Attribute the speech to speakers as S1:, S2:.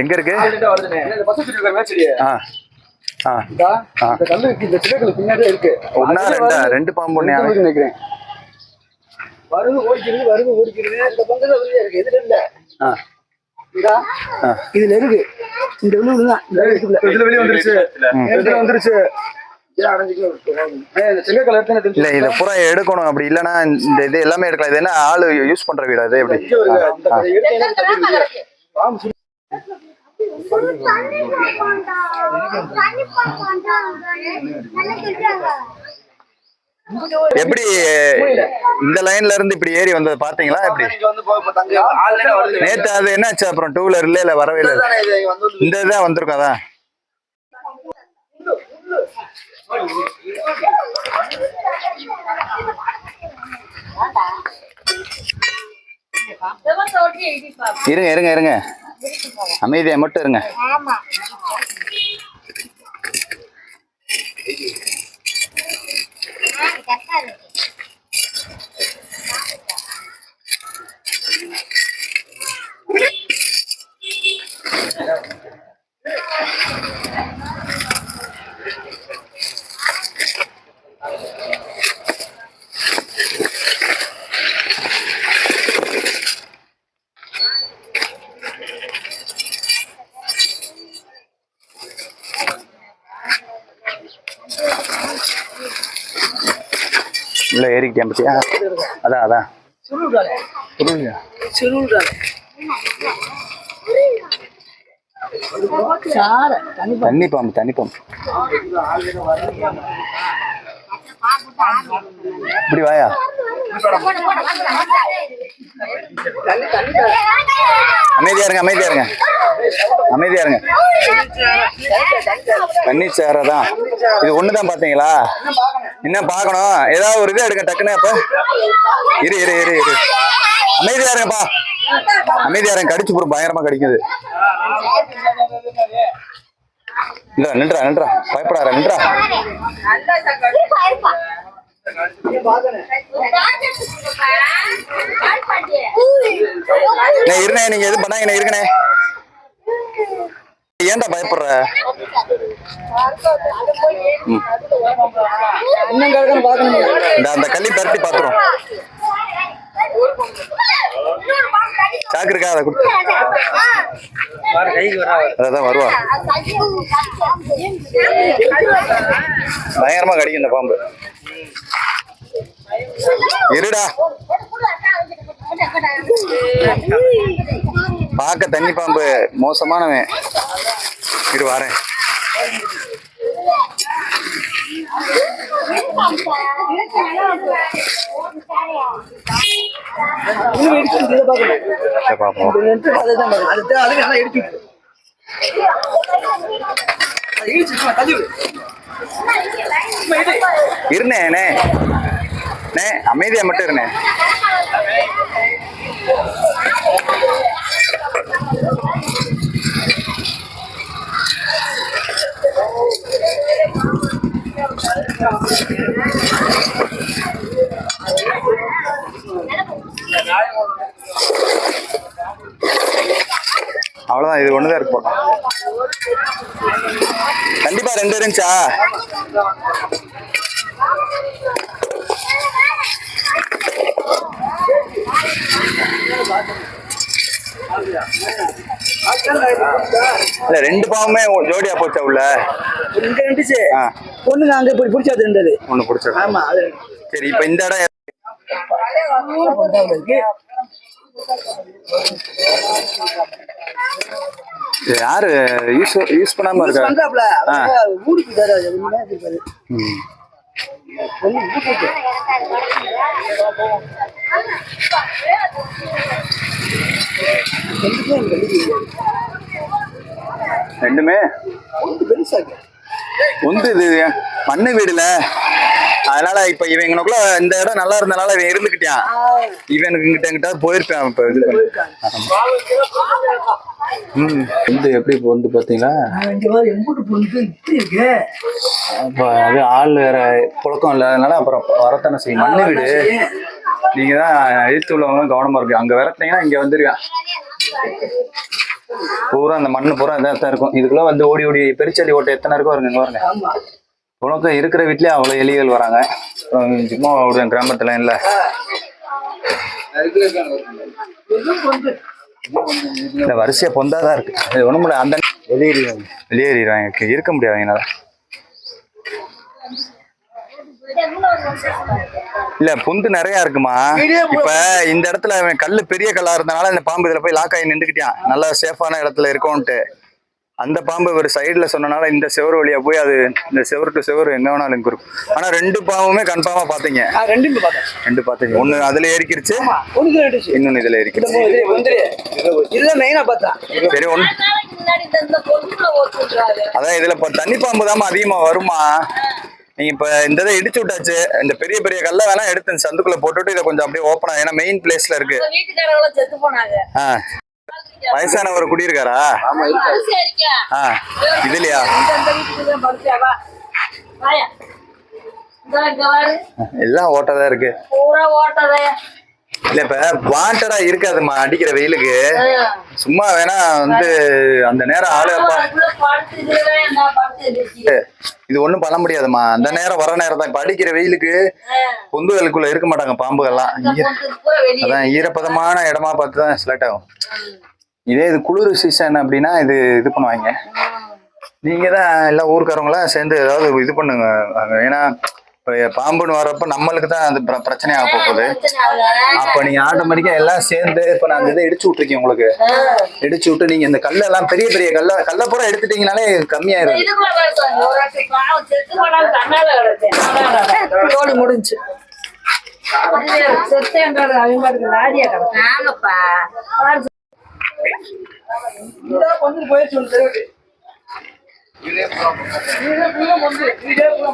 S1: எங்க இருக்கு? ரெண்டா? ரெண்டு பாம்பு
S2: நினைக்கிறேன். வருது ஓடிக்கிறது வருது ஓடிக்கிறது. இந்த வந்து இருக்கு? எதுல இல்ல. இதுல இருக்கு. இந்த உள்ளூர் தான் இந்த இடத்துல இதுல வெளிய வந்துருச்சு. இதுல வந்துருச்சு?
S1: இல்ல இத பூரா எடுக்கணும். அப்படி இல்லனா இந்த இது எல்லாமே எடுக்கலாம். இது என்ன ஆளு யூஸ் பண்ற வீடு? அது எப்படி. எப்படி இந்த லைன்ல இருந்து இப்படி ஏறி வந்தது பாத்தீங்களா எப்படி? நேத்து அது என்னாச்சு? அப்புறம் டூ வீலர் இல்ல இல்ல வரவே இல்ல. இந்த இதுதான் வந்திருக்கும் அதான். இருங்க இருங்க இருங்க. அமைதியா மட்டும் இருங்க. உள்ள ஏறிக்கிட்டேன் பத்தியா? அதான் அதான். புரியலையா? தண்ணி பாம்பு தண்ணி பாம்பு. இப்படி வாயா? அமைதியா இருங்க அமைதியா இருங்க. அமைதியா இருங்க. தண்ணி சேரதான் இது ஒண்ணுதான் பாத்தீங்களா என்ன பார்க்கணும்? ஏதாவது ஒரு இது எடுங்க டக்குன்னு அப்ப. இரு இரு இரு இரு. அமைதியா இருங்கப்பா. அமைதியா இருங்க. கடிச்சு போடும் பயங்கரமா கடிக்குது. நின்றா நின்றா நின்றா பயப்படாத நின்றா நான் இருண்ணே நீங்க எது பண்ணாங்க நான் இருக்கனே ஏன்டா பயப்படுற? அந்த கள்ளி பரட்டி பாத்துரும். சாக்கு இருக்கா அதை கொடுத்து. அதான் வருவா. பயங்கரமா கடிக்கும் இந்த பாம்பு. இருடா. பார்க்க தண்ணி பாம்பு மோசமானவன். இரு வரேன்.
S2: இன்னும் இடிச்சு இதை பாக்கணும்
S1: அவ்வளவுதான் இது ஒண்ணுதான் இருக்கு போல. கண்டிப்பா ரெண்டு இருந்துச்சா? இல்ல ரெண்டு பாவமே ஜோடியா போச்சா உள்ள?
S2: இங்க இருந்துச்சு.
S1: ஆ.
S2: பொண்ணுங்க அங்க போய் பிடிச்சாது இருந்தது
S1: ஒண்ணு பிடிச்ச
S2: ஆமா அது.
S1: சரி இப்ப இந்த இடம் யாரு? யூஸ் யூஸ் பண்ணாம இருக்கா?
S2: பண்றாப்ல. ஊருக்கு தர ரெண்டுமே பெருசா இருக்கு.
S1: உந்து இது. மண்ணு வீடுல. அதனால இப்ப இவங்களுக்குள்ள இந்த இடம் நல்லா இருந்தனால இவன் இருந்துக்கிட்டான் இவனுக்கு இங்கிட்ட எங்கிட்ட போயிருப்பான் இப்ப இது. ம். வந்து எப்படி இப்போ வந்து பாத்தீங்களா? அப்ப அது ஆள் வேற புழக்கம் இல்லாதனால அப்புறம் வரத்தானே செய்யும். மண்ணு வீடு. நீங்க தான் எழுத்து உள்ளவங்க கவனமா இருக்கு அங்க விரட்டினீங்கன்னா இங்க வந்துருவேன். பூரா அந்த மண்ணு பூரா இதாக தான் இருக்கும். இதுக்குள்ள வந்து ஓடி ஓடி பெருச்செடி ஓட்டை எத்தனை இருக்கும் வருங்க
S2: ஆமா.
S1: உனக்கு இருக்கிற வீட்லயே அவ்வளவு எலிகள் வராங்க. சும்மா ஒரு கிராமத்துல இல்ல இல்ல வரிசையா பொந்தாதான் இருக்கு. இது ஒண்ணும் முடியல அந்த
S2: வெளியேறிவாங்க
S1: வெளியேறிடுவாங்க. இருக்க முடியாது என்னால இல்ல புந்து நிறைய இருக்குமா? இப்ப இந்த இடத்துல அவன் கல்லு பெரிய கல்லா இருந்தனால இந்த பாம்பு இதுல போய் லாக் ஆகி நின்றுக்கிட்டான் நல்லா சேஃபான இடத்துல இருக்கும்ட்டு அந்த பாம்பு ஒரு சைடுல சொன்னனால இந்த செவரு வழியா போய் அது இந்த செவரு டு செவரு எங்க வேணாலும் இருக்கும். ஆனா ரெண்டு பாம்புமே கன்ஃபார்மா பாத்தீங்க.
S2: பார்த்தேன்
S1: ரெண்டு பாத்தீங்க. ஒண்ணு அதுல ஏறிக்கிருச்சு இன்னொன்னு இதுல ஏறிக்கிருச்சு. சரி ஒண்ணு. அதான் இதுல இப்ப தண்ணி பாம்பு தான் அதிகமா வருமா? நீங்க இப்ப இந்த இதை இடிச்சு விட்டாச்சு இந்த பெரிய பெரிய கல்ல வேணா எடுத்து சந்துக்குள்ள போட்டுட்டு இதை கொஞ்சம் அப்படியே ஓப்பன் ஏன்னா மெயின் பிளேஸ்ல இருக்கு. ஆ. வயசானவர் குடியிருக்காரா. ஆ. இதுலயா. எல்லாம் ஓட்டதா இருக்கு. இல்ல இப்ப வாண்டடா இருக்காதுமா அடிக்கிற வெயிலுக்கு. சும்மா வேணா வந்து அந்த நேரம் ஆளு அப்பா. இது ஒண்ணும் பண்ண முடியாதுமா அந்த நேரம் வர நேரம் தான் இப்ப அடிக்கிற வெயிலுக்கு பொந்துகளுக்குள்ள இருக்க மாட்டாங்க பாம்புகள்லாம். அதான் ஈரப்பதமான இடமா பார்த்து தான் செலக்ட் ஆகும் இதே இது குளிர் சீசன் அப்படின்னா இது இது பண்ணுவாங்க. நீங்க தான் எல்லா ஊருக்காரங்களாம் சேர்ந்து ஏதாவது இது பண்ணுங்க. ஏன்னா பாம்புன்னு வர்றப்ப நம்மளுக்கு தான் அது பிர- பிரச்சனையாக போகுது
S3: பிரச்சனை.
S1: அப்ப நீங்க ஆட்டோமேட்டிக்கா எல்லாம் சேர்ந்து இப்ப நான் அந்த இதை இடிச்சு விட்டுருக்கேன் உங்களுக்கு இடிச்சு விட்டு நீங்க இந்த கல்லெல்லாம் பெரிய பெரிய கல்ல கல்ல பூரா எடுத்துட்டீங்கனாலே.
S2: தோழி முடிஞ்சு
S3: செத்தேன்றது
S2: ஒன்று தெரியுது இதே பூரா